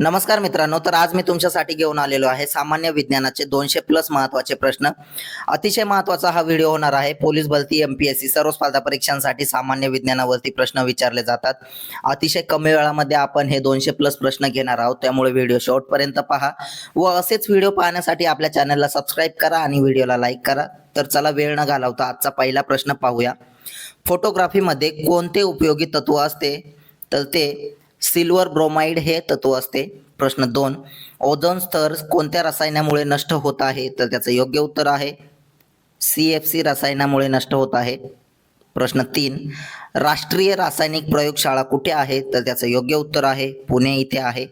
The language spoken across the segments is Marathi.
नमस्कार मित्रांनो तर आज मी तुमच्यासाठी घेऊन आलेलो आहे सामान्य विज्ञानाचे दोनशे प्लस महत्त्वाचे प्रश्न. अतिशय महत्त्वाचा हा व्हिडिओ होणार आहे. पोलीस भरती सी सर्व स्पर्धा परीक्षांसाठी सामान्य विज्ञानावरती प्रश्न विचारले जातात. अतिशय कमी वेळामध्ये आपण हे दोनशे प्लस प्रश्न घेणार आहोत. त्यामुळे व्हिडिओ शेवटपर्यंत पहा व असेच व्हिडिओ पाहण्यासाठी आपल्या चॅनलला सबस्क्राईब करा आणि व्हिडिओला लाईक करा. तर चला वेळ न घालवता आजचा पहिला प्रश्न पाहूया. फोटोग्राफीमध्ये कोणते उपयोगी तत्व असते? तर ते सिल्वर ब्रोमाइड हे तत्व असते. प्रश्न दोन. ओझोन स्तर कोणत्या रसायनामुळे नष्ट होत आहे? तर त्याचं योग्य उत्तर आहे. सी एफ सी रसायनामुळे नष्ट होत आहे. प्रश्न तीन. राष्ट्रीय रासायनिक प्रयोगशाळा कुठे आहे? तर त्याचं योग्य उत्तर आहे. पुणे इथे आहे.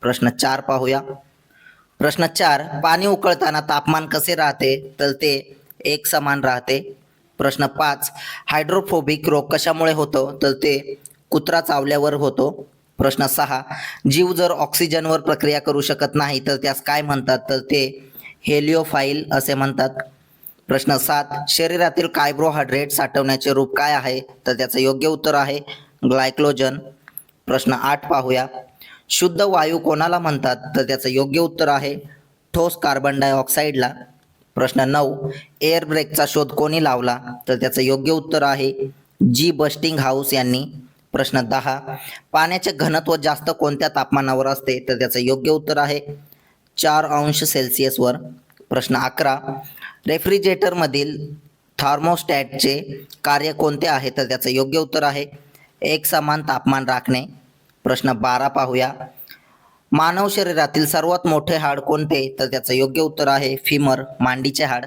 प्रश्न चार पाहूया. प्रश्न चार. पाणी उकळताना तापमान कसे राहते? तर ते एक समान राहते. प्रश्न पाच. हायड्रोफोबिक रोग कशामुळे होतो? तर ते कुत्रा चावल्यावर होतो. प्रश्न सहा जीव जर ऑक्सिजनवर प्रक्रिया करू शकत नाही तर त्यास काय म्हणतात? तर ते हेलिओफाईल असे म्हणतात. प्रश्न सात शरीरातील कार्बोहायड्रेट साठवण्याचे रूप काय आहे? तर त्याचं योग्य उत्तर आहे ग्लायक्लोजन प्रश्न आठ पाहूया. शुद्ध वायू कोणाला म्हणतात? तर त्याचं योग्य उत्तर आहे ठोस कार्बन डायऑक्साईडला प्रश्न नऊ एअर ब्रेकचा शोध कोणी लावला? तर त्याचं योग्य उत्तर आहे जी बस्टिंग हाऊस यांनी प्रश्न दहा. पाण्याचे घनत्व जास्त कोणत्या तापमानावर असते? तर त्याचं योग्य उत्तर आहे चार अंश सेल्सिअसवर प्रश्न अकरा. रेफ्रिजरेटरमधील थर्मोस्टॅटचे कार्य कोणते आहे? तर त्याचं योग्य उत्तर आहे एक समान तापमान राखणे. प्रश्न बारा पाहूया. मानव शरीरातील सर्वात मोठे हाड कोणते? तर त्याचं योग्य उत्तर आहे फिमर मांडीचे हाड.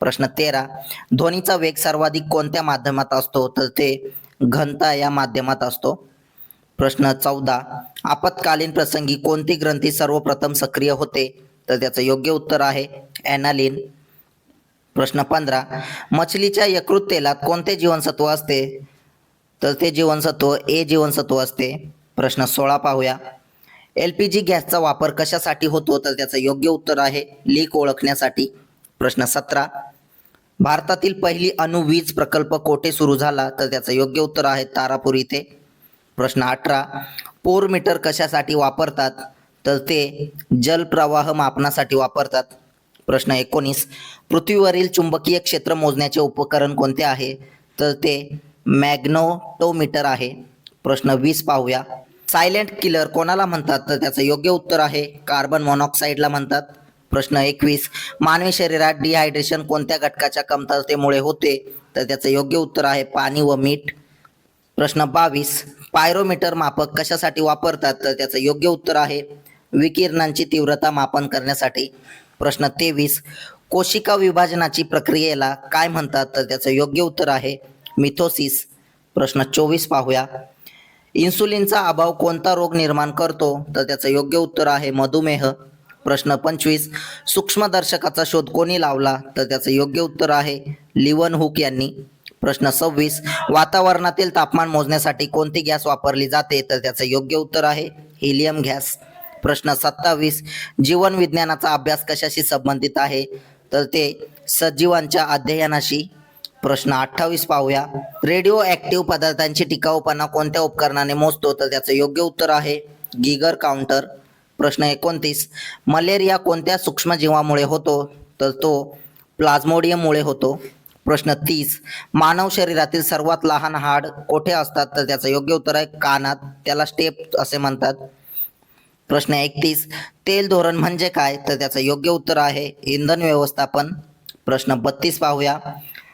प्रश्न तेरा. ध्वनीचा वेग सर्वाधिक कोणत्या माध्यमात असतो? तर ते घनता या माध्यमात असतो. प्रश्न चौदा. आपत्कालीन प्रसंगी कोणती ग्रंथी सर्वप्रथम सक्रिय होते? तर त्याचं योग्य उत्तर आहे ॲनालिन. प्रश्न पंधरा. मछलीच्या यकृत तेलात कोणते जीवनसत्व असते? तर ते जीवनसत्व ए जीवनसत्व असते. प्रश्न सोळा पाहूया. एल पी जी गॅसचा वापर कशासाठी होतो? तर त्याचं योग्य उत्तर आहे लीक ओळखण्यासाठी. प्रश्न सतरा. भारतातील पहिली अणुवीज प्रकल्प कोठे सुरू झाला? तर त्याचं योग्य उत्तर आहे तारापूर इथे. प्रश्न अठरा. पोर मीटर कशासाठी वापरतात? तर ते जलप्रवाह मापनासाठी वापरतात. प्रश्न एकोणीस. पृथ्वीवरील चुंबकीय क्षेत्र मोजण्याचे उपकरण कोणते आहे? तर ते मॅग्नोटोमीटर आहे. प्रश्न वीस पाहूया. सायलेंट किलर कोणाला म्हणतात? तर त्याचं योग्य उत्तर आहे कार्बन मोनॉक्साईडला म्हणतात. प्रश्न एकवीस. मानवी शरीरात डिहायड्रेशन कोणत्या घटकाच्या कमतरतेमुळे होते? तर त्याचं योग्य उत्तर आहे पाणी व मीठ. प्रश्न बावीस. पायरोमीटर मापक कशासाठी वापरतात? तर त्याचं योग्य उत्तर आहे विकिरणांची तीव्रता मापन करण्यासाठी. प्रश्न तेवीस. कोशिका विभाजनाची प्रक्रियेला काय म्हणतात? तर त्याचं योग्य उत्तर आहे मिथोसिस. प्रश्न चोवीस पाहूया. इन्सुलिनचा अभाव कोणता रोग निर्माण करतो? तर त्याचं योग्य उत्तर आहे मधुमेह. प्रश्न पंचवीस. सूक्ष्मदर्शकाचा शोध कोणी लावला? तर त्याचं योग्य उत्तर आहे लिवन हुक यांनी. प्रश्न सव्वीस. वातावरणातील तापमान मोजण्यासाठी कोणती गॅस वापरली जाते? तर त्याचं योग्य उत्तर आहे हिलियम गॅस. प्रश्न सत्तावीस. जीवन विज्ञानाचा अभ्यास कशाशी संबंधित आहे? तर ते सजीवांच्या अध्ययनाशी. प्रश्न अठ्ठावीस पाहूया. रेडिओ ॲक्टिव्ह पदार्थांची टिकाऊपणा कोणत्या उपकरणाने मोजतो? तर त्याचं योग्य उत्तर आहे गिगर काउंटर. प्रश्न एकोणतीस. मलेरिया कोणत्या सूक्ष्मजीवामुळे होतो? तर तो प्लाझ्मोडियममुळे होतो. प्रश्न तीस. मानव शरीरातील सर्वात लहान हाड कोठे असतात? तर त्याचं योग्य उत्तर आहे कानात. त्याला स्टेप असे म्हणतात. प्रश्न एकतीस. तेल धोरण म्हणजे काय? तर त्याचं योग्य उत्तर आहे इंधन व्यवस्थापन. प्रश्न बत्तीस पाहूया.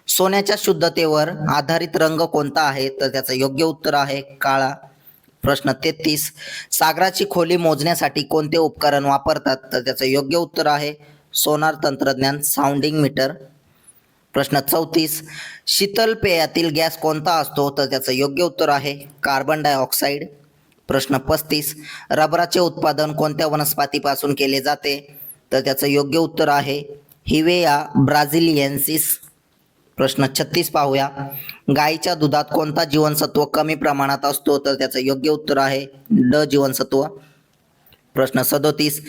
सोन्याच्या शुद्धतेवर आधारित रंग कोणता आहे? तर त्याचं योग्य उत्तर आहे काळा. प्रश्न तेहतीस. सागराची खोली मोजण्यासाठी कोणते उपकरण वापरतात? तर त्याचं योग्य उत्तर आहे सोनार तंत्रज्ञान साऊंडिंग मीटर प्रश्न चौतीस. शीतल पेयातील गॅस कोणता असतो? तर त्याचं योग्य उत्तर आहे कार्बन डायऑक्साईड प्रश्न पस्तीस. रबराचे उत्पादन कोणत्या वनस्पतीपासून केले जाते? तर त्याचं योग्य उत्तर आहे हिवेया ब्राझिलियन्सिस. प्रश्न छत्तीस पाहूया. गाईच्या दुधात कोणता जीवनसत्व कमी प्रमाणात असतो तर त्याचं योग्य उत्तर आहे ड जीवनसत्व. प्रश्न सदोतीस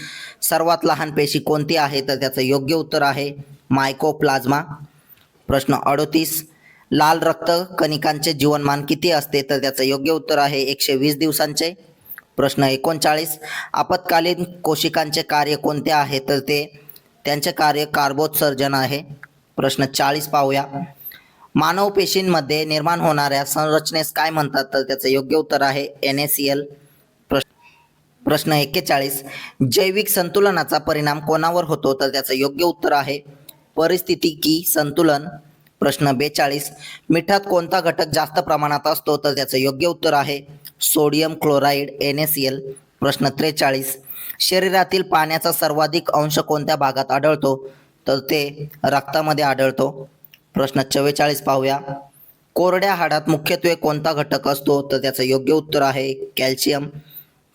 सर्वात लहान पेशी कोणती आहे तर त्याचं योग्य उत्तर आहे मायकोप्लाझ्मा. प्रश्न अडोतीस लाल रक्त कणिकांचे जीवनमान किती असते तर त्याचं योग्य उत्तर आहे एकशे वीस दिवसांचे. प्रश्न एकोणचाळीस आपत्कालीन कोशिकांचे कार्य कोणते आहे तर ते त्यांचे कार्य कार्बोत्सर्जन आहे. प्रश्न चाळीस पाहूया. मानव पेशींमध्ये निर्माण होणाऱ्या संरचनेस काय म्हणतात? तर त्याचं योग्य उत्तर आहे एन ए सी एल प्रश्न एक्केचाळीस. जैविक संतुलनाचा परिणाम कोणावर होतो? तर त्याचं योग्य उत्तर आहे परिस्थितिकी संतुलन. प्रश्न बेचाळीस. मिठात कोणता घटक जास्त प्रमाणात असतो? तर त्याचं योग्य उत्तर आहे sodium chloride N A C L प्रश्न त्रेचाळीस. शरीरातील पाण्याचा सर्वाधिक अंश कोणत्या भागात आढळतो? तर ते रक्तामध्ये आढळतो. प्रश्न चव्वेचाळीस पाहूया. कोरड्या हाडात मुख्यत्वे कोणता घटक असतो? तर त्याचं योग्य उत्तर आहे कॅल्शियम.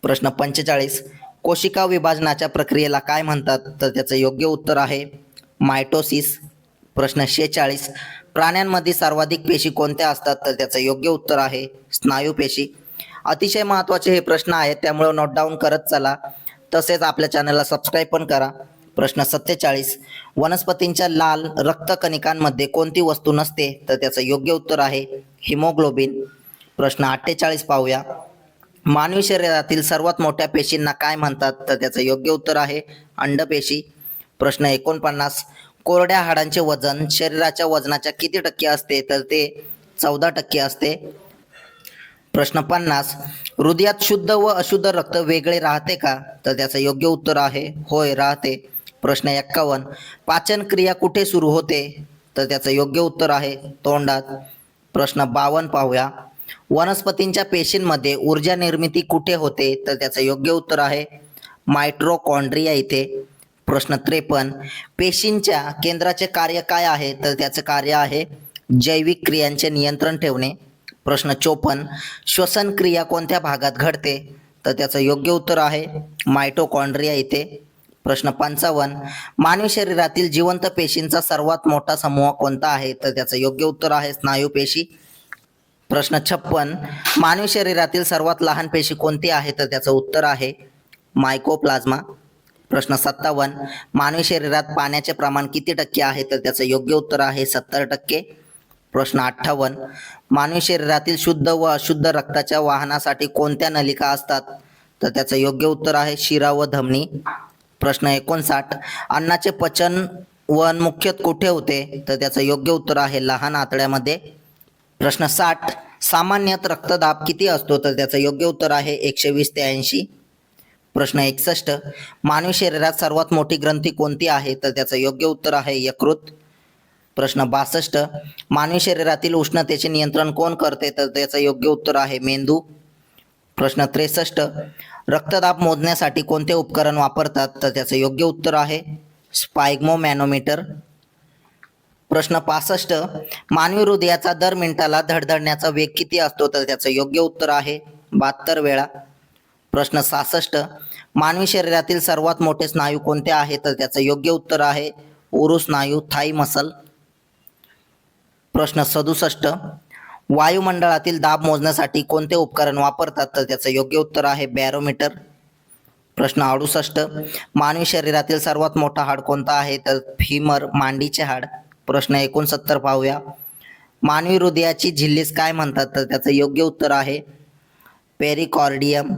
प्रश्न पंचेचाळीस. कोशिका विभाजनाच्या प्रक्रियेला काय म्हणतात? तर त्याचं योग्य उत्तर आहे मायटोसिस. प्रश्न शेचाळीस प्राण्यांमध्ये सर्वाधिक पेशी कोणत्या असतात? तर त्याचं योग्य उत्तर आहे स्नायू पेशी अतिशय महत्त्वाचे हे प्रश्न आहेत त्यामुळे नोट डाऊन करत चला. तसेच आपल्या चॅनलला सबस्क्राईब पण करा. प्रश्न सत्तेचाळीस. वनस्पतींच्या लाल रक्तकणिकांमध्ये कोणती वस्तू नसते तर त्याचं योग्य उत्तर आहे हिमोग्लोबिन. प्रश्न अठ्ठेचाळीस पाहूया. मानवी शरीरातील सर्वात मोठ्या पेशींना काय म्हणतात तर त्याचं योग्य उत्तर आहे अंडपेशी. प्रश्न एकोणपन्नास. कोरड्या हाडांचे वजन शरीराच्या वजनाच्या किती टक्के असते तर ते चौदा टक्के असते. प्रश्न पन्नास. हृदयात शुद्ध व अशुद्ध रक्त वेगळे राहते का तर त्याचं योग्य उत्तर आहे होय राहते. प्रश्न एक्कावन्न. पाचन क्रिया कुठे सुरू होते? तर त्याचं योग्य उत्तर आहे तोंडात. प्रश्न बावन्न पाहूया. वनस्पतींच्या पेशींमध्ये ऊर्जा निर्मिती कुठे होते? तर त्याचं योग्य उत्तर आहे मायट्रोकॉन्ड्रिया इथे. प्रश्न त्रेपन्न. पेशींच्या केंद्राचे कार्य काय आहे? तर त्याचं कार्य आहे जैविक क्रियांचे नियंत्रण ठेवणे. प्रश्न चोपन्न. श्वसन क्रिया कोणत्या भागात घडते? तर त्याचं योग्य उत्तर आहे मायटोकॉन्ड्रिया इथे. प्रश्न पंचावन्न. मानवी शरीरातील जिवंत पेशींचा सर्वात मोठा समूह कोणता आहे? तर त्याचं योग्य उत्तर आहे स्नायू पेशी. प्रश्न छप्पन. मानवी शरीरातील सर्वात लहान पेशी कोणती आहे? तर त्याचं उत्तर आहे मायकोप्लाझ्मा. प्रश्न सत्तावन्न. मानवी शरीरात पाण्याचे प्रमाण किती टक्के आहे? तर त्याचं योग्य उत्तर आहे सत्तर टक्के. प्रश्न अठ्ठावन्न. मानवी शरीरातील शुद्ध व अशुद्ध रक्ताच्या वाहनासाठी कोणत्या नलिका असतात? तर त्याचं योग्य उत्तर आहे शिरा व धमनी. प्रश्न एकोणसाठ. अन्नाचे पचन वन मुख्यत कुठे होते? तर त्याचं योग्य उत्तर आहे लहान आतड्यामध्ये. प्रश्न साठ. सामान्यतः रक्तदाब किती असतो? तर त्याचं योग्य उत्तर आहे एकशे वीस ते ऐंशी. प्रश्न एकसष्ट. मानवी शरीरात सर्वात मोठी ग्रंथी कोणती आहे? तर त्याचं योग्य उत्तर आहे यकृत. प्रश्न बासष्ट. मानवी शरीरातील उष्णतेचे नियंत्रण कोण करते? तर त्याचं योग्य उत्तर आहे मेंदू. प्रश्न त्रेसष्ट. रक्तदाब मोजण्यासाठी कोणते उपकरण वापरतात? तर त्याचं योग्य उत्तर आहे स्पायग्मो मॅनोमीटर प्रश्न पासष्ट मानवी हृदयाचा दर मिनिटाला धडधडण्याचा वेग किती असतो? तर त्याचं योग्य उत्तर आहे बहात्तर वेळा. प्रश्न सहासष्ट मानवी शरीरातील सर्वात मोठे स्नायू कोणते आहे तर त्याचं योग्य उत्तर आहे उरु स्नायू थाई मसल. प्रश्न सदुसष्ट वायुमंडळातील दाब मोजण्यासाठी कोणते उपकरण वापरतात? तर त्याचं योग्य उत्तर आहे बॅरोमीटर. प्रश्न अडुसष्ट. मानवी शरीरातील सर्वात मोठा हाड कोणता आहे? तर फिमर मांडीचे हाड. प्रश्न एकोणसत्तर पाहूया. मानवी हृदयाची झिल्लीस काय म्हणतात? तर त्याचं योग्य उत्तर आहे पेरिकॉर्डियम.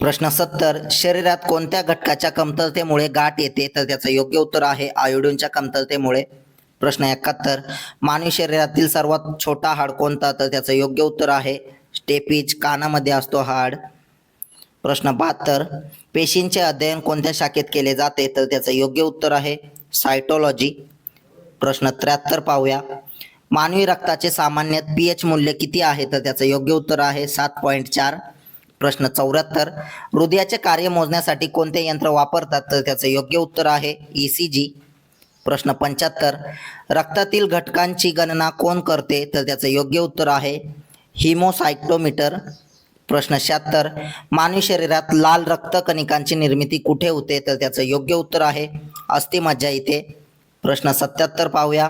प्रश्न सत्तर. शरीरात कोणत्या घटकाच्या कमतरतेमुळे गाठ येते? तर त्याचं योग्य उत्तर आहे आयोडीनच्या कमतरतेमुळे. प्रश्न एकाहत्तर. मानवी शरीरातील सर्वात छोटा हाड कोणता? तर त्याचं योग्य उत्तर आहे स्टेपीज कानामध्ये असतो हाड. प्रश्न बहात्तर. पेशींचे अध्ययन कोणत्या शाखेत केले जाते? तर त्याचं योग्य उत्तर आहे सायटोलॉजी. प्रश्न त्र्याहत्तर पाहूया. मानवी रक्ताचे सामान्य पी एच मूल्य किती आहे? तर त्याचं योग्य उत्तर आहे सात पॉईंट चार. प्रश्न चौऱ्याहत्तर. हृदयाचे कार्य मोजण्यासाठी कोणते यंत्र वापरतात? तर त्याचं योग्य उत्तर आहे ई सी जी. प्रश्न पंच्याहत्तर. रक्तातील घटकांची गणना कोण करते? तर त्याचं योग्य उत्तर आहे हिमोसायक्टोमीटर प्रश्न शहात्तर. मानवी शरीरात लाल रक्त कणिकांची निर्मिती कुठे होते? तर त्याचं योग्य उत्तर आहे अस्थिमज्जा इथे. प्रश्न सत्याहत्तर पाहूया.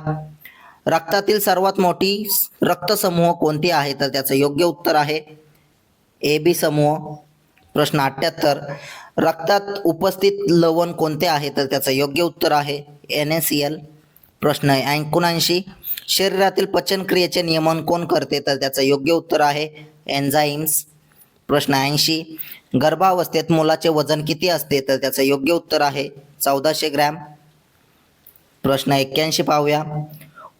रक्तातील सर्वात मोठी रक्तसमूह कोणती आहे? तर त्याचं योग्य उत्तर आहे ए बी समूह. प्रश्न अठ्ठ्याहत्तर रक्तात उपस्थित लवण कोणते आहे? तर त्याचं योग्य उत्तर आहे एन एस एल. प्रश्न एकोणऐंशी शरीरातील पचनक्रियेचे नियमन कोण करते? तर त्याचं योग्य उत्तर आहे एन्झाईम्स प्रश्न ऐंशी. गर्भावस्थेत मुलाचे वजन किती असते? तर त्याचं योग्य उत्तर आहे चौदाशे ग्रॅम. प्रश्न एक्क्याऐंशी पाहूया.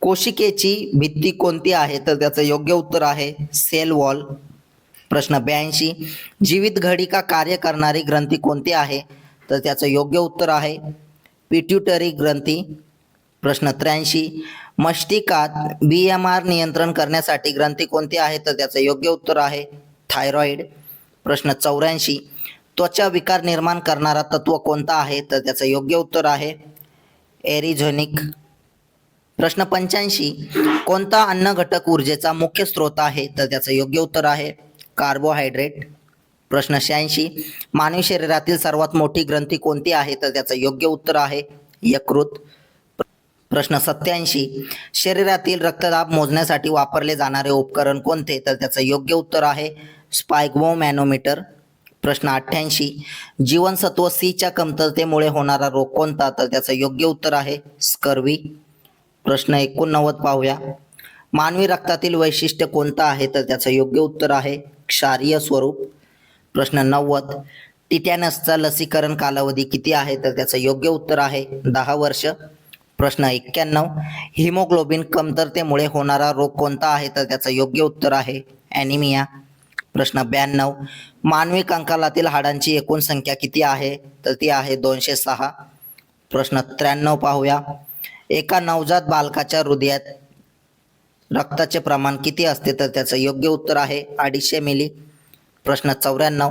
कोशिकेची भित्ती कोणती आहे? तर त्याचं योग्य उत्तर आहे सेल वॉल. प्रश्न ब्याऐंशी. जीवित घडी का कार्य करणारी ग्रंथी कोणती आहे? तर त्याचं योग्य उत्तर आहे पिट्युटरी ग्रंथी. प्रश्न त्र्याऐंशी. मष्टिकात बी एम आर नियंत्रण करण्यासाठी ग्रंथी कोणती आहे? तर त्याचं योग्य उत्तर आहे थायरॉइड प्रश्न चौऱ्याऐंशी. त्वचा विकार निर्माण करणारा तत्व कोणता आहे? तर त्याचं योग्य उत्तर आहे एरिझोनिक. प्रश्न पंच्याऐंशी. कोणता अन्न घटक ऊर्जेचा मुख्य स्रोत आहे? तर त्याचं योग्य उत्तर आहे कार्बोहायड्रेट? प्रश्न शहाऐंशी. मानवी शरीरातील सर्वात मोठी ग्रंथी कोणती आहे? तर त्याचं योग्य उत्तर आहे यकृत. प्रश्न सत्याऐंशी. शरीरातील रक्तदाब मोजण्यासाठी वापरले जाणारे उपकरण कोणते? तर त्याचं योग्य उत्तर आहे स्पायग्मो मॅनोमीटर प्रश्न अठ्ठ्याऐंशी. जीवनसत्व सीच्या कमतरतेमुळे होणारा रोग कोणता? तर त्याचं योग्य उत्तर आहे स्कर्वी. प्रश्न एकोणनव्वद पाहूया. मानवी रक्तातील वैशिष्ट्य कोणतं आहे? तर त्याचं योग्य उत्तर आहे क्षारीय स्वरूप. प्रश्न नव्वद. टिटॅनसचा लसीकरण कालावधी किती आहे? तर त्याचं योग्य उत्तर आहे दहा वर्ष. प्रश्न एक्क्याण्णव. हिमोग्लोबिन कमतरतेमुळे होणारा रोग कोणता आहे? तर त्याचं योग्य उत्तर आहे ॲनिमिया. प्रश्न ब्याण्णव. मानवी कंकालातील हाडांची एकूण संख्या किती आहे? तर ती आहे दोनशे सहा. प्रश्न त्र्याण्णव पाहूया. एका नवजात बालकाच्या हृदयात रक्ताचे प्रमाण किती असते तर त्याचं योग्य उत्तर आहे अडीचशे मिली. प्रश्न चौऱ्याण्णव.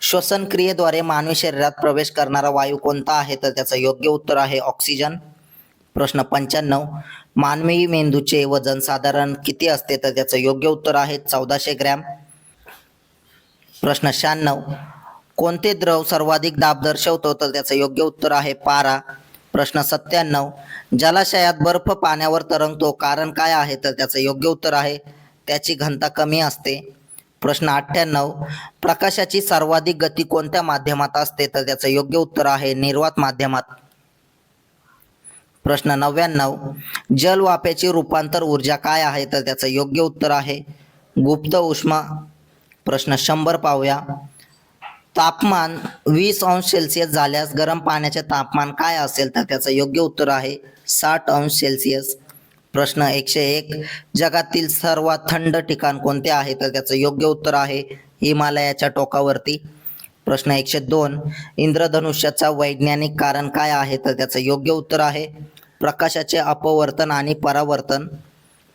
श्वसन क्रियेद्वारे मानवी शरीरात प्रवेश करणारा वायू कोणता आहे तर त्याचं योग्य उत्तर आहे ऑक्सिजन. प्रश्न पंच्याण्णव. मानवी मेंदूचे वजन साधारण किती असते तर त्याचं योग्य उत्तर आहे चौदाशे ग्रॅम. प्रश्न शहाण्णव. कोणते द्रव सर्वाधिक दाब दर्शवतो तर त्याचं योग्य उत्तर आहे पारा. प्रश्न सत्त्याण्णव. जलाशयात बर्फ पाण्यावर तरंगतो कारण काय आहे तर त्याचं योग्य उत्तर आहे त्याची घनता कमी असते. प्रश्न अठ्ठ्याण्णव. प्रकाशाची सर्वाधिक गती कोणत्या माध्यमात असते तर त्याचं योग्य उत्तर आहे निर्वात माध्यमात. प्रश्न नव्याण्णव. जलवाफ्याची रूपांतर ऊर्जा काय आहे तर त्याचं योग्य उत्तर आहे गुप्त उष्मा. प्रश्न शंभर पाहूया. तापमान वीस अंश सेल्सिअस झाल्यास गरम पाण्याचे तापमान काय असेल तर त्याचं योग्य उत्तर आहे साठ अंश सेल्सिअस. प्रश्न एकशे एक. जगातील सर्वात थंड ठिकाण कोणते आहे तर त्याचं योग्य उत्तर आहे हिमालयाच्या टोकावरती. प्रश्न एकशे दोन. इंद्रधनुष्याचा वैज्ञानिक कारण काय आहे तर त्याचं योग्य उत्तर आहे प्रकाशाचे अपवर्तन आणि परावर्तन.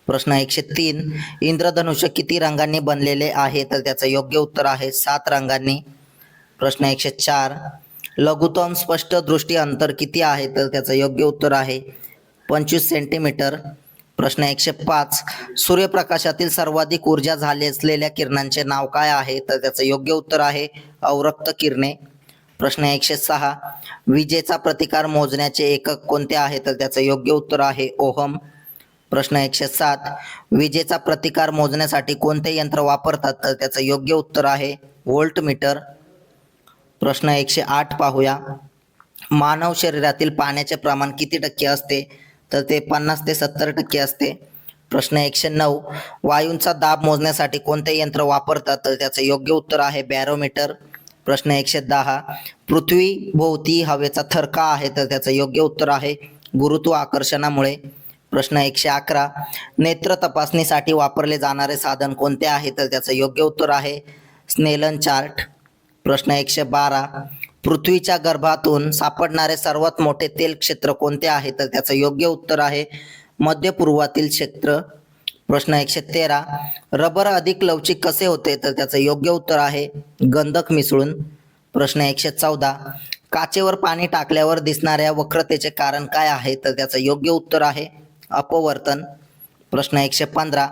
प्रश्न एकशे तीन. इंद्रधनुष्य किती रंगांनी बनलेले आहे तर त्याचं योग्य उत्तर आहे सात रंगांनी. प्रश्न एकशे चार. लघुतम स्पष्ट दृष्टी अंतर किती आहे? तर त्याचं योग्य उत्तर आहे पंचवीस सेंटीमीटर. प्रश्न एकशे पाच. सूर्यप्रकाशातील सर्वाधिक ऊर्जा झाली असलेल्या किरणांचे नाव काय आहे? तर त्याचं योग्य उत्तर आहे अवरक्त किरणे. प्रश्न एकशे सहा. विजेचा प्रतिकार मोजण्याचे एकक कोणते आहे? तर त्याचं योग्य उत्तर आहे ओहम. प्रश्न एकशे सात. विजेचा प्रतिकार मोजण्यासाठी कोणते यंत्र वापरतात? तर त्याचं योग्य उत्तर आहे व्होल्ट मीटर प्रश्न एकशे आठ पाहूया. मानव शरीरातील पाण्याचे प्रमाण किती टक्के असते? तर ते पन्नास ते सत्तर टक्के असते. प्रश्न एकशे नऊ. वायूंचा दाब मोजण्यासाठी कोणते यंत्र वापरतात? तर त्याचं योग्य उत्तर आहे बॅरोमीटर. प्रश्न एकशे दहा. पृथ्वी भोवती हवेचा थर का आहे तर त्याचं योग्य उत्तर आहे गुरुत्व आकर्षणामुळे. प्रश्न एकशे अकरा. नेत्र तपासणीसाठी वापरले जाणारे साधन कोणते आहे? तर त्याचं योग्य उत्तर आहे स्नेलन चार्ट. प्रश्न एकशे बारा. पृथ्वीच्या गर्भातून सापडणारे सर्वात मोठे तेल क्षेत्र कोणते आहे? तर त्याचं योग्य उत्तर आहे मध्य पूर्वातील क्षेत्र. प्रश्न एकशे तेरा. रबर अधिक लवचिक कसे होते? तर त्याचं योग्य उत्तर आहे गंधक मिसळून. प्रश्न एकशे चौदा. काचेवर पाणी टाकल्यावर दिसणाऱ्या वक्रतेचे कारण काय आहे? तर त्याचं योग्य उत्तर आहे अपवर्तन. प्रश्न एकशे पंधरा.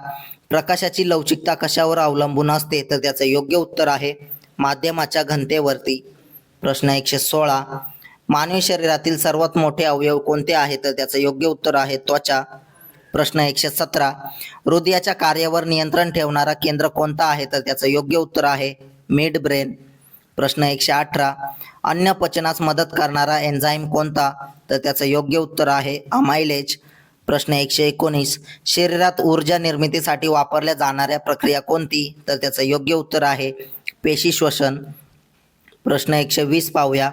प्रकाशाची लवचिकता कशावर अवलंबून असते? तर त्याचं योग्य उत्तर आहे माध्यमाच्या घनतेवरती. प्रश्न एकशे सोळा. मानवी शरीरातील सर्वात मोठे अवयव कोणते आहे तर त्याचं योग्य उत्तर आहे त्वचा. प्रश्न एकशे सतरा. हृदयाच्या कार्यावर नियंत्रण ठेवणारा केंद्र कोणता आहे? तर त्याचं योग्य उत्तर आहे मिड ब्रेन. प्रश्न एकशे अठरा. अन्न पचनास मदत करणारा एन्झाईम कोणता? तर त्याचं योग्य उत्तर आहे अमायलेज. प्रश्न एकशे एकोणीस. शरीरात ऊर्जा निर्मितीसाठी वापरल्या जाणाऱ्या प्रक्रिया कोणती? तर त्याचं योग्य उत्तर आहे पेशी श्वसन. प्रश्न एकशे वीस पाहूया.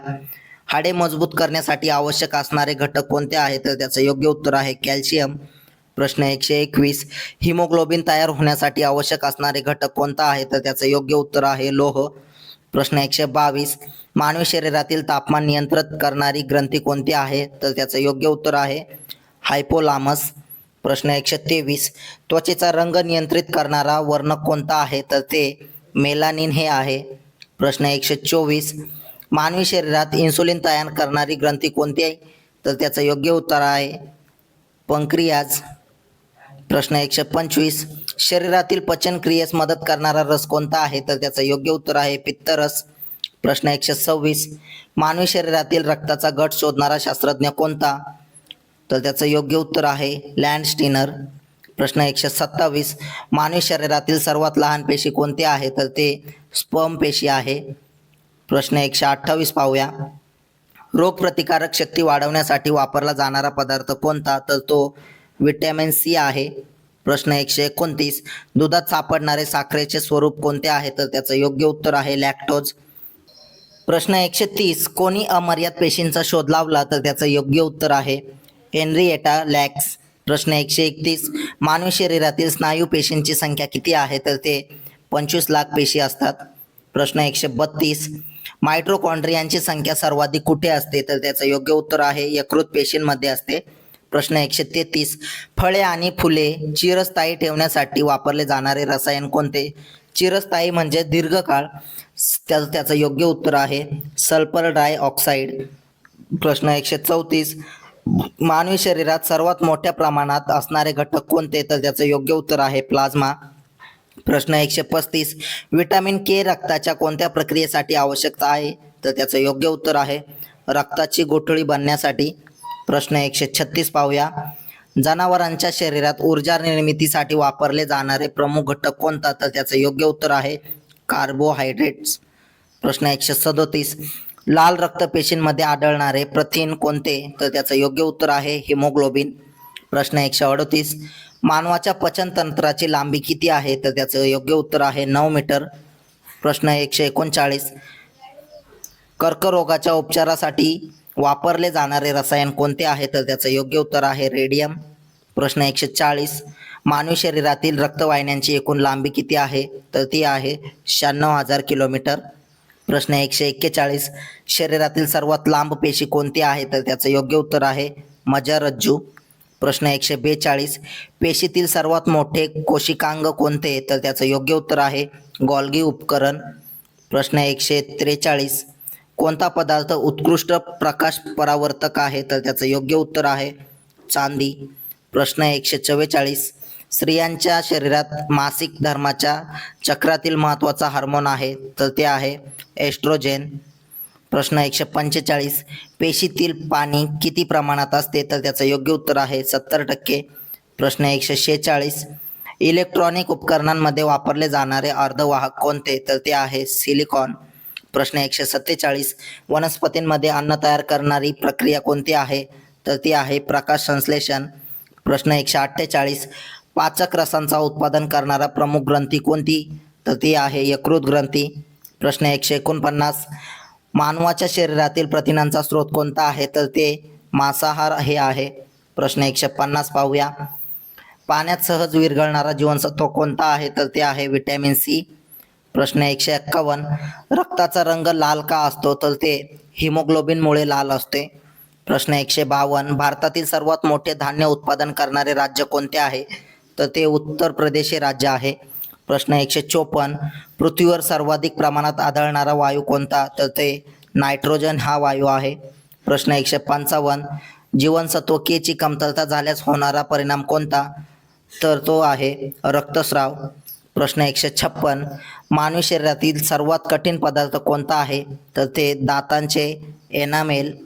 हाडे मजबूत करण्यासाठी आवश्यक असणारे घटक कोणते आहेत? तर त्याचं योग्य उत्तर आहे कॅल्शियम. प्रश्न एकशे एकवीस. हिमोग्लोबिन तयार होण्यासाठी आवश्यक असणारे घटक कोणता आहे? तर त्याचं योग्य उत्तर आहे लोह. प्रश्न एकशे बावीस. मानवी शरीरातील तापमान नियंत्रित करणारी ग्रंथी कोणती आहे? तर त्याचं योग्य उत्तर आहे हायपोलामस. प्रश्न एकशे तेवीस. त्वचेचा रंग नियंत्रित करणारा वर्ण कोणता आहे? तर ते मेलानिन हे आहे. प्रश्न एकशे चोवीस. मानवी शरीरात इन्सुलिन तयार करणारी ग्रंथी कोणती आहे? तर त्याचं योग्य उत्तर आहे पंक्रियाज. प्रश्न एकशे पंचवीस. शरीरातील पचनक्रियेस मदत करणारा रस कोणता आहे? तर त्याचं योग्य उत्तर आहे पित्तरस प्रश्न एकशे सव्वीस. मानवी शरीरातील रक्ताचा गट शोधणारा शास्त्रज्ञ कोणता? तर त्याचं योग्य उत्तर आहे लँड स्टिनर प्रश्न एकशे सत्तावीस. मानवी शरीरातील सर्वात लहान पेशी कोणती आहे? तर ते स्पर्म पेशी आहे. प्रश्न एकशे अठ्ठावीस पाहूया. रोगप्रतिकारक शक्ती वाढवण्यासाठी वापरला जाणारा पदार्थ कोणता? तर तो विटॅमिन सी आहे. प्रश्न एकशे एकोणतीस. दुधात सापडणारे साखरेचे स्वरूप कोणते आहे? तर त्याचं योग्य उत्तर आहे लॅक्टोज. प्रश्न एकशे तीस. कोणी अमर्याद पेशींचा शोध लावला? तर त्याचं योग्य उत्तर आहे हेनरिएटा लॅक्स. प्रश्न एकशे एकतीस. मानवी शरीरातील स्नायू पेशींची संख्या किती आहे? तर ते पंचवीस लाख पेशी असतात. प्रश्न एकशे बत्तीस. मायट्रोकॉन्ड्रियांची संख्या सर्वाधिक कुठे असते? तर त्याचं योग्य उत्तर आहे यकृत पेशींमध्ये असते. प्रश्न एकशे तेहतीस. फळे आणि फुले चिरस्थायी ठेवण्यासाठी वापरले जाणारे रसायन कोणते? चिरस्थायी म्हणजे दीर्घकाळ. त्याचं त्याचं योग्य उत्तर आहे सल्फर डाय ऑक्साईड प्रश्न एकशे चौतीस. मानवी शरीरात सर्वात मोठ्या प्रमाणात असणारे घटक कोणते? तर त्याचं योग्य उत्तर आहे प्लाझ्मा. प्रश्न एकशे पस्तीस. विटॅमिन के रक्ताच्या कोणत्या प्रक्रियेसाठी आवश्यकता आहे? तर त्याचं योग्य उत्तर आहे रक्ताची गोठळी बनण्यासाठी. प्रश्न एकशे छत्तीस पाहूया. जनावरांच्या शरीरात ऊर्जा निर्मितीसाठी वापरले जाणारे प्रमुख घटक कोणता? तर त्याचं योग्य उत्तर आहे कार्बोहायड्रेट्स. प्रश्न एकशे सदोतीस. लाल रक्तपेशींमध्ये आढळणारे प्रथिन कोणते? तर त्याचं योग्य उत्तर आहे हिमोग्लोबिन. प्रश्न एकशे अडतीस. मानवाच्या पचनतंत्राची लांबी किती आहे? तर त्याचं योग्य उत्तर आहे नऊ मीटर. प्रश्न एकशे एकोणचाळीस. कर्करोगाच्या उपचारासाठी वापरले जाणारे रसायन कोणते आहे? तर त्याचं योग्य उत्तर आहे रेडियम. प्रश्न एकशे चाळीस. मानवी शरीरातील रक्तवाहिन्यांची एकूण लांबी किती आहे? तर ती आहे शहाण्णव हजार किलोमीटर. प्रश्न एकशे एक्केचाळीस. शरीरातील सर्वात लांब पेशी कोणती आहे तर त्याचं योग्य उत्तर आहे मज्जारज्जू प्रश्न एकशे बेचाळीस. पेशीतील सर्वात मोठे कोशिकांग कोणते? तर त्याचं योग्य उत्तर आहे गॉल्गी उपकरण. प्रश्न एकशे त्रेचाळीस. कोणता पदार्थ उत्कृष्ट प्रकाश परावर्तक आहे? तर त्याचं योग्य उत्तर आहे चांदी. प्रश्न एकशे चव्वेचाळीस. स्त्रियांच्या शरीरात मासिक धर्माच्या चक्रातील महत्त्वाचा हार्मोन आहे तर ते आहे एस्ट्रोजेन. प्रश्न एकशे पंचेचाळीस पेशीतील पाणी किती प्रमाणात असते तर त्याचं योग्य उत्तर आहे सत्तर टक्के. प्रश्न एकशे शेहेचाळीस इलेक्ट्रॉनिक उपकरणांमध्ये वापरले जाणारे अर्धवाहक कोणते तर ते आहे सिलिकॉन. प्रश्न एकशे सत्तेचाळीस वनस्पतींमध्ये अन्न तयार करणारी प्रक्रिया कोणती आहे तर ती आहे प्रकाश संश्लेषण. प्रश्न एकशे अठ्ठेचाळीस पाचक रसांचा उत्पादन करणारा प्रमुख ग्रंथी कोणती? तर ती आहे यकृत ग्रंथी. प्रश्न एकशे एकोणपन्नास. मानवाच्या शरीरातील प्रथिनांचा स्रोत कोणता आहे? तर ते मांसाहार हे आहे. प्रश्न एकशे पन्नास पाहूया. पाण्यात सहज विरघळणारा जीवनसत्व कोणता आहे? तर ते आहे विटॅमिन सी. प्रश्न एकशे एक्कावन्न. रक्ताचा रंग लाल का असतो? तर ते हिमोग्लोबिनमुळे लाल असते. प्रश्न एकशे बावन्न. भारतातील सर्वात मोठे धान्य उत्पादन करणारे राज्य कोणते आहे? तर ते उत्तर प्रदेश हे राज्य आहे. प्रश्न एकशे चोपन्न. पृथ्वीवर सर्वाधिक प्रमाणात आढळणारा वायू कोणता? तर ते नायट्रोजन हा वायू आहे. प्रश्न एकशे पंचावन्न. जीवनसत्व केची कमतरता झाल्यास होणारा परिणाम कोणता? तर तो आहे रक्तस्राव. प्रश्न एकशे छप्पन मानवी शरीरातील सर्वात कठीण पदार्थ कोणता आहे? तर ते दातांचे एनामेल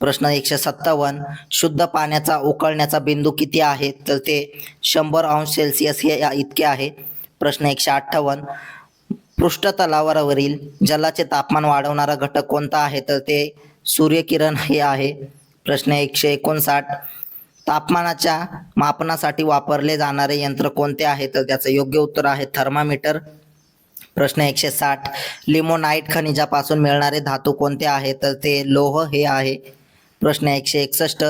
प्रश्न एकशे सत्तावन्न. शुद्ध पाण्याचा उकळण्याचा बिंदू किती आहे? तर ते शंभर अंश सेल्सिअस हे इतके आहे. प्रश्न एकशे अठ्ठावन्न. पृष्ठतलावरील जलाचे तापमान वाढवणारा घटक कोणता आहे? तर ते सूर्यकिरण हे आहे. प्रश्न एकशे एकोणसाठ. तापमानाच्या मापनासाठी वापरले जाणारे यंत्र कोणते आहे? तर त्याचं योग्य उत्तर आहे थर्मामीटर. प्रश्न एकशे साठ. लिमोनाईट खनिजापासून मिळणारे धातू कोणते आहे? तर ते लोह हे आहे. प्रश्न एकशे एकसष्ट.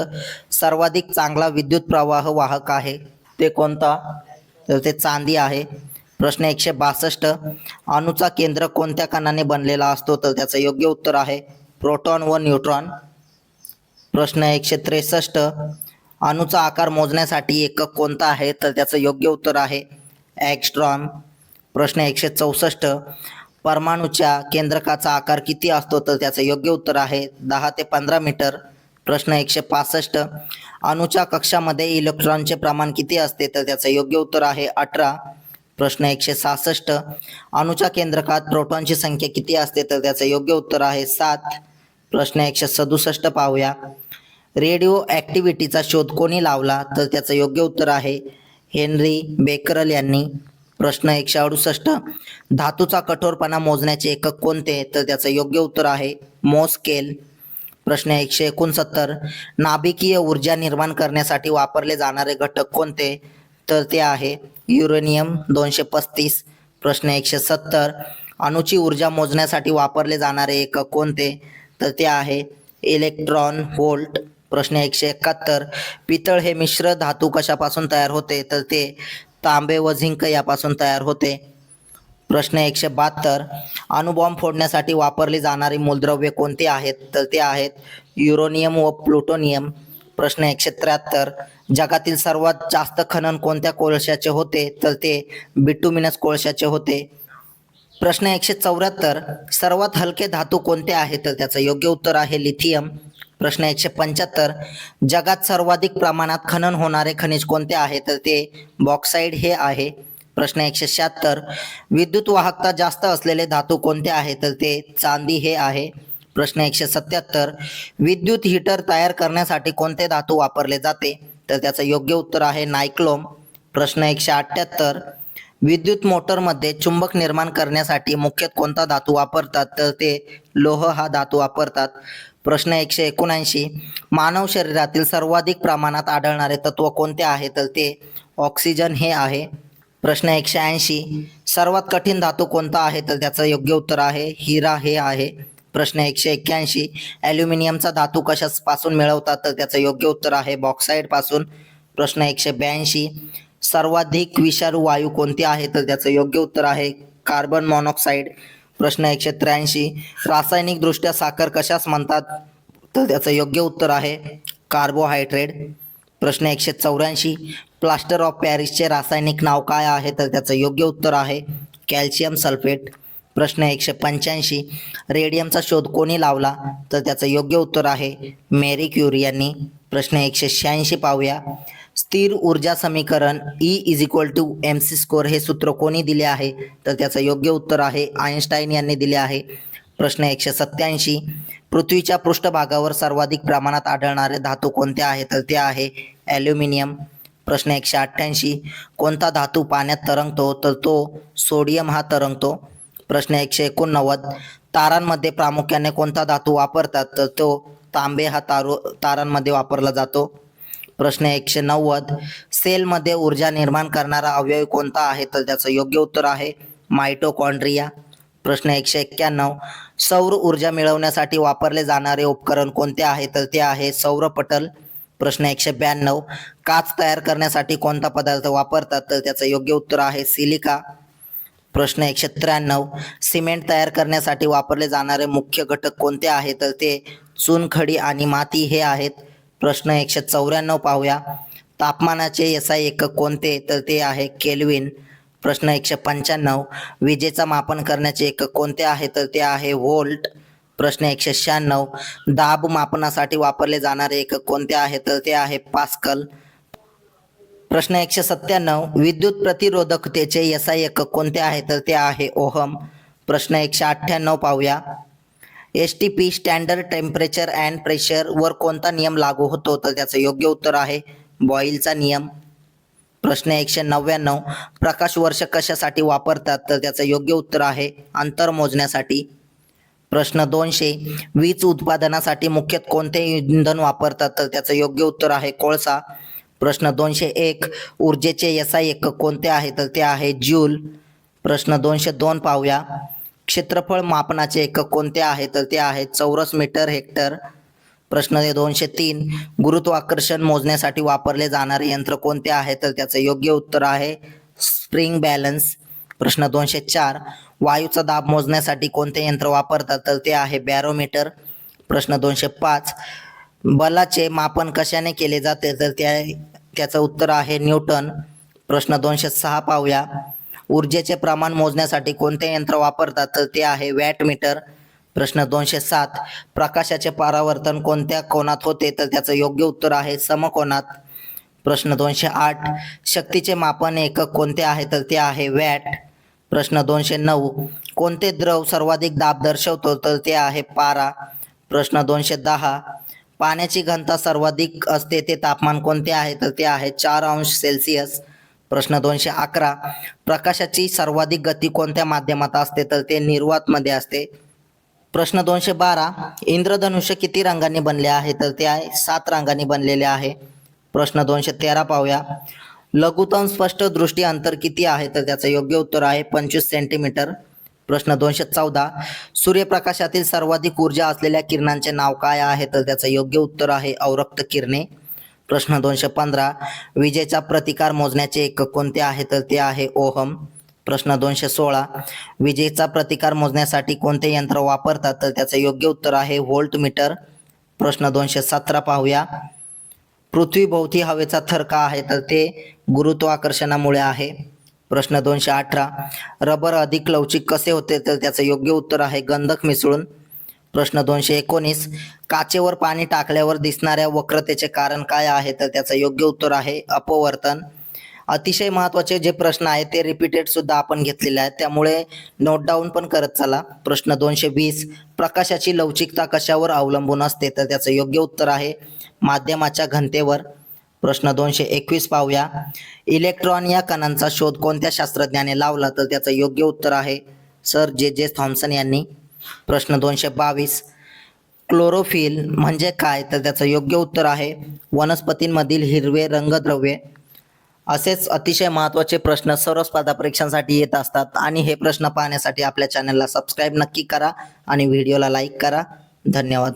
सर्वाधिक चांगला विद्युत प्रवाह वाहक आहे. ते कोणता? तर ते चांदी आहे. प्रश्न एकशे बासष्ट. अणुचा केंद्र कोणत्या कणाने बनलेला असतो? तर त्याचं योग्य उत्तर आहे प्रोटॉन व न्यूट्रॉन. प्रश्न एकशे त्रेसष्ट. अणुचा आकार मोजण्यासाठी एकक कोणता आहे? तर त्याचं योग्य उत्तर आहे ॲक्स्ट्रॉन. प्रश्न एकशे चौसष्ट. परमाणूच्या केंद्रकाचा आकार किती असतो? तर त्याचं योग्य उत्तर आहे दहा ते पंधरा मीटर. प्रश्न एकशे पासष्ट. अणुच्या कक्षामध्ये इलेक्ट्रॉनचे प्रमाण किती असते? तर त्याचं योग्य उत्तर आहे अठरा. प्रश्न एकशे सहासष्ट. अणुच्या केंद्रकात प्रोटॉनची संख्या किती असते? तर त्याचं योग्य उत्तर आहे सात. प्रश्न एकशे सदुसष्ट पाहूया. रेडिओ ॲक्टिव्हिटीचा शोध कोणी लावला? तर त्याचं योग्य उत्तर आहे हेनरी बेकरल यांनी. प्रश्न एकशे अडुसष्ट. धातूचा कठोरपणा मोजण्याचे एकक कोणते? तर त्याचं योग्य उत्तर आहे मोस्केल. प्रश्न एकशे एकोणसत्तर. नाभिकीय ऊर्जा निर्माण करण्यासाठी वापरले जाणारे घटक कोणते? तर ते आहे युरेनियम दोनशे पस्तीस. प्रश्न एकशे सत्तर. अणुची ऊर्जा मोजण्यासाठी वापरले जाणारे एकक कोणते? तर ते आहे इलेक्ट्रॉन व्होल्ट. प्रश्न एकशे एकाहत्तर. पितळ हे मिश्र धातू कशापासून तयार होते? तर ते तांबे व झिंक यापासून तयार होते. प्रश्न एकशे बहात्तर. अणुबॉम्ब फोडण्यासाठी वापरली जाणारी मूलद्रव्ये कोणती आहेत? तर ते आहेत युरोनियम व प्लुटोनियम. प्रश्न एकशे त्र्याहत्तर. जगातील सर्वात जास्त खनन कोणत्या कोळशाचे होते? तर ते बिटुमिनस कोळशाचे होते. प्रश्न एकशे चौऱ्याहत्तर. सर्वात हलके धातू कोणते आहेत? तर त्याचं योग्य उत्तर आहे लिथियम. प्रश्न एकशे पंच्याहत्तर. जगात सर्वाधिक प्रमाणात खनन होणारे खनिज कोणते आहे तर ते बॉक्साईड हे आहे. प्रश्न एकशे शहात्तर. विद्युत वाहकता जास्त असलेले धातू कोणते आहे? तर ते चांदी हे आहे. प्रश्न एकशे सत्याहत्तर. विद्युत हीटर तयार करण्यासाठी कोणते धातू वापरले जाते? तर त्याचं योग्य उत्तर आहे नायक्लोम. प्रश्न एकशे अठ्ठ्याहत्तर विद्युत मोटरमध्ये चुंबक निर्माण करण्यासाठी मुख्यतः कोणता धातू वापरतात? तर ते लोह हा धातू वापरतात. प्रश्न एकशे एकोणऐंशी. मानव शरीरातील सर्वाधिक प्रमाणात आढळणारे तत्व कोणते आहे? तर ते ऑक्सिजन हे आहे. प्रश्न एकशे ऐंशी. सर्वात कठीण धातू कोणता आहे? तर त्याचं योग्य उत्तर आहे हिरा हे आहे. प्रश्न एकशे एक्क्याऐंशी. ॲल्युमिनियमचा धातू कशापासून मिळवतात? तर त्याचं योग्य उत्तर आहे बॉक्साईडपासून प्रश्न एकशे ब्याऐंशी. सर्वाधिक विषारू वायू कोणती आहे? तर त्याचं योग्य उत्तर आहे कार्बन मोनॉक्साईड. प्रश्न एकशे त्र्याऐंशी. रासायनिकदृष्ट्या साखर कशास म्हणतात? तर त्याचं योग्य उत्तर आहे कार्बोहायड्रेट. प्रश्न एकशे चौऱ्याऐंशी. प्लास्टर ऑफ पॅरिसचे रासायनिक नाव काय आहे तर त्याचं योग्य उत्तर आहे कॅल्शियम सल्फेट. प्रश्न एकशे पंच्याऐंशी. रेडियमचा शोध कोणी लावला तर त्याचं योग्य उत्तर आहे मेरी क्युरी यांनी. प्रश्न एकशे शहाऐंशी पाहूया. स्थिर ऊर्जा समीकरण E is equal to M C square हे सूत्र कोणी दिले आहे तर त्याचं योग्य उत्तर आहे आइन्स्टाईन यांनी दिले आहे. प्रश्न एकशे सत्याऐंशी पृथ्वीच्या पृष्ठभागावर सर्वाधिक प्रमाणात आढळणारे धातू कोणते आहे? तर ते आहे ॲल्युमिनियम. प्रश्न एकशे अठ्ठ्याऐंशी. कोणता धातू पाण्यात तरंगतो? तर तो सोडियम हा तरंगतो. प्रश्न एकशे एकोणनव्वद. तारांमध्ये प्रामुख्याने कोणता धातू वापरतात? तर तो तांबे हा तारू तारांमध्ये वापरला जातो. प्रश्न एकशे नव्वद. सेलमध्ये ऊर्जा निर्माण करणारा अवयव कोणता आहे? तर त्याचं योग्य उत्तर आहे मायटोकॉन्ड्रिया प्रश्न एकशे एक्क्याण्णव. सौर ऊर्जा मिळवण्यासाठी वापरले जाणारे उपकरण कोणते आहे? तर ते आहे सौरपटल प्रश्न एकशे ब्याण्णव. काच तयार करण्यासाठी कोणता पदार्थ वापरतात? तर त्याचं योग्य उत्तर आहे सिलिका. प्रश्न एकशे त्र्याण्णव. सिमेंट तयार करण्यासाठी वापरले जाणारे मुख्य घटक कोणते आहेत? तर ते चुनखडी आणि माती हे आहेत. प्रश्न एकशे चौऱ्याण्णव पाहूया. तापमानाचे एसआय एक एकक कोणते? तर ते आहे केल्विन. प्रश्न एकशे पंच्याण्णव. विजेचा मापन करण्याचे एकक कोणते आहे? तर ते आहे व्होल्ट. प्रश्न एकशे शहाण्णव. दाब मापनासाठी वापरले जाणारे एकक कोणते आहे? तर ते आहे पास्कल. प्रश्न एकशे सत्त्याण्णव. विद्युत प्रतिरोधकतेचे एस आय एकक कोणते आहे? तर ते आहे ओहम. प्रश्न एकशे अठ्ठ्याण्णव पाहूया. S T P standard temperature and pressure वर कोणता नियम लागू होतो? तर त्याचं योग्य उत्तर आहे बॉईलचा नियम. प्रश्न एकशे नव्याण्णव. प्रकाश वर्ष कशासाठी वापरतात? तर त्याचं योग्य उत्तर आहे अंतर मोजण्यासाठी. प्रश्न दोनशे. वीज उत्पादनासाठी मुख्यतः कोणते इंधन वापरतात? तर त्याचं योग्य उत्तर आहे कोळसा. प्रश्न दोनशे एक. ऊर्जेचे एस एक एकक कोणते आहे? तर ते आहे ज्यूल. प्रश्न दोनशे दोन पाहूया. क्षेत्रफळ मापनाचे एकक कोणते आहे? तर ते आहे चौरस मीटर हेक्टर. प्रश्न दोनशे तीन. गुरुत्वाकर्षण मोजण्यासाठी वापरले जाणारे यंत्र कोणते आहे? तर त्याचं योग्य उत्तर आहे स्प्रिंग बॅलन्स. प्रश्न दोनशे चार. वायूचा दाब मोजण्यासाठी कोणते यंत्र वापरतात? तर ते आहे बॅरोमीटर प्रश्न दोनशे पाच. बलाचे मापन कशाने केले जाते? तर त्या त्याचं उत्तर आहे न्यूटन. प्रश्न दोनशे सहा पाहूया. ऊर्जेचे प्रमाण मोजण्यासाठी कोणते यंत्र वापरतात? तर ते आहे वॅट मीटर. प्रश्न दोनशे सात. प्रकाशाचे परावर्तन कोणत्या कोणात होते? तर त्याचं योग्य उत्तर आहे समकोनात. प्रश्न दोनशे आठ. शक्तीचे मापन एकक कोणते आहे? तर ते आहे वॅट. प्रश्न दोनशे नऊ. कोणते द्रव सर्वाधिक दाब दर्शवतो? तर ते आहे पारा. प्रश्न दोनशे दहा. पाण्याची घनता सर्वाधिक असते ते तापमान कोणते आहे? तर ते आहे चार अंश सेल्सिअस. प्रश्न दोनशे अकरा. प्रकाशाची सर्वाधिक गती कोणत्या माध्यमात असते? तर ते निर्वातमध्ये असते. प्रश्न दोनशे बारा. इंद्रधनुष्य किती रंगांनी बनले आहे? तर ते आहे सात रंगांनी बनलेले आहे. प्रश्न दोनशे तेरा पाहूया. लघुतम स्पष्ट दृष्टी अंतर किती आहे तर त्याचं योग्य उत्तर आहे पंचवीस सेंटीमीटर. प्रश्न दोनशे चौदा. सूर्यप्रकाशातील सर्वाधिक ऊर्जा असलेल्या किरणांचे नाव काय आहे तर त्याचं योग्य उत्तर आहे अवरक्त किरणे. प्रश्न दोनशे पंधरा. विजेचा प्रतिकार मोजण्याचे एकक कोणते आहे तर ते आहे ओहम. प्रश्न दोनशे सोळा. विजेचा प्रतिकार मोजण्यासाठी कोणते यंत्र वापरतात तर त्याचं योग्य उत्तर आहे व्होल्ट मीटर प्रश्न दोनशे सतरा पाहूया. पृथ्वीभोवती हवेचा थर का आहे तर ते गुरुत्वाकर्षणामुळे आहे. प्रश्न दोनशे अठरा. रबर अधिक लवचिक कसे होते? तर त्याचं योग्य उत्तर आहे गंधक मिसळून. प्रश्न दोनशे एकोणीस. काचेवर पाणी टाकल्यावर दिसणाऱ्या वक्रतेचे कारण काय आहे? तर त्याचं योग्य उत्तर आहे अपवर्तन. अतिशय महत्त्वाचे जे प्रश्न आहेत ते रिपीटेड सुद्धा आपण घेतलेले आहेत. त्यामुळे नोट डाऊन पण करत चला. प्रश्न दोनशे वीस. प्रकाशाची लवचिकता कशावर अवलंबून असते? तर त्याचं योग्य उत्तर आहे माध्यमाच्या घनतेवर. प्रश्न दोनशे एकवीस पाहूया. इलेक्ट्रॉन या कणांचा शोध कोणत्या शास्त्रज्ञाने लावला? तर त्याचं योग्य उत्तर आहे सर जे जे थॉम्सन यांनी. प्रश्न दोनशे बावीस. क्लोरोफिल म्हणजे काय? तर त्याचं योग्य उत्तर आहे वनस्पतींमधील हिरवे रंगद्रव्ये. असेच अतिशय महत्त्वाचे प्रश्न सर्व स्पर्धा परीक्षांसाठी येत असतात. आणि हे प्रश्न पाहण्यासाठी आपल्या चॅनलला सबस्क्राईब नक्की करा आणि व्हिडिओला लाईक करा. धन्यवाद.